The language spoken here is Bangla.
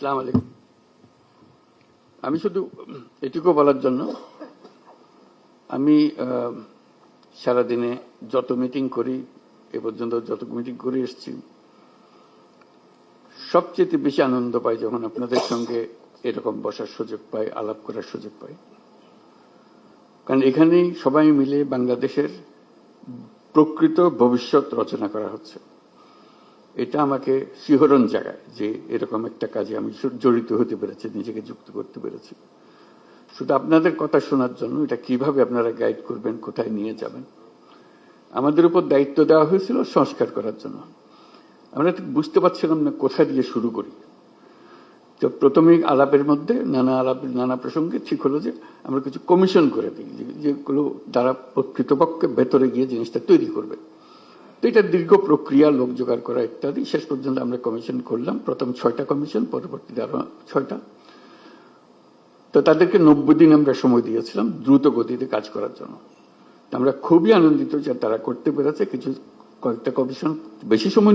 সালাম আলাইকুম। আমি শুধু এটুকু বলার জন্য, আমি সারাদিনে যত মিটিং করি, এ পর্যন্ত যত মিটিং করে এসেছি, সবচেয়ে বেশি আনন্দ পাই যখন আপনাদের সঙ্গে এরকম বসার সুযোগ পাই, আলাপ করার সুযোগ পাই। কারণ এখানেই সবাই মিলে বাংলাদেশের প্রকৃত ভবিষ্যৎ রচনা করা হচ্ছে। এটা আমাকে শিহরণ জাগায় যে এরকম একটা কাজে আমি জড়িত হতে পেরেছি, নিজেকে যুক্ত করতে পেরেছি। শুধু আপনাদের কথা শোনার জন্য, এটা কীভাবে আপনারা গাইড করবেন, কোথায় নিয়ে যাবেন? আমাদের উপর দায়িত্ব দেওয়া হয়েছিল সংস্কার করার জন্য। আমরা ঠিক বুঝতে পারছিলাম না কোথা দিয়ে শুরু করি। তো প্রথমে আলাপের মধ্যে নানা আলাপের নানা প্রসঙ্গে ঠিক হলো যে আমরা কিছু কমিশন করে দিই যেগুলো দ্বারা প্রকৃতপক্ষে ভেতরে গিয়ে জিনিসটা তৈরি করবে। তো এটা দীর্ঘ প্রক্রিয়া, লোক জোগাড় করা ইত্যাদি। শেষ পর্যন্ত আমরা কমিশন করলাম। প্রথম ছয়টা কমিশন পরবর্তীতে আরও ছয়টা। তো তাদেরকে নব্বই দিন আমরা সময় দিয়েছিলাম দ্রুত গতিতে কাজ করার জন্য। আমরা খুবই আনন্দিত যে তারা করতে পেরেছে। কিছু কয়েকটা কমিশন বেশি সময়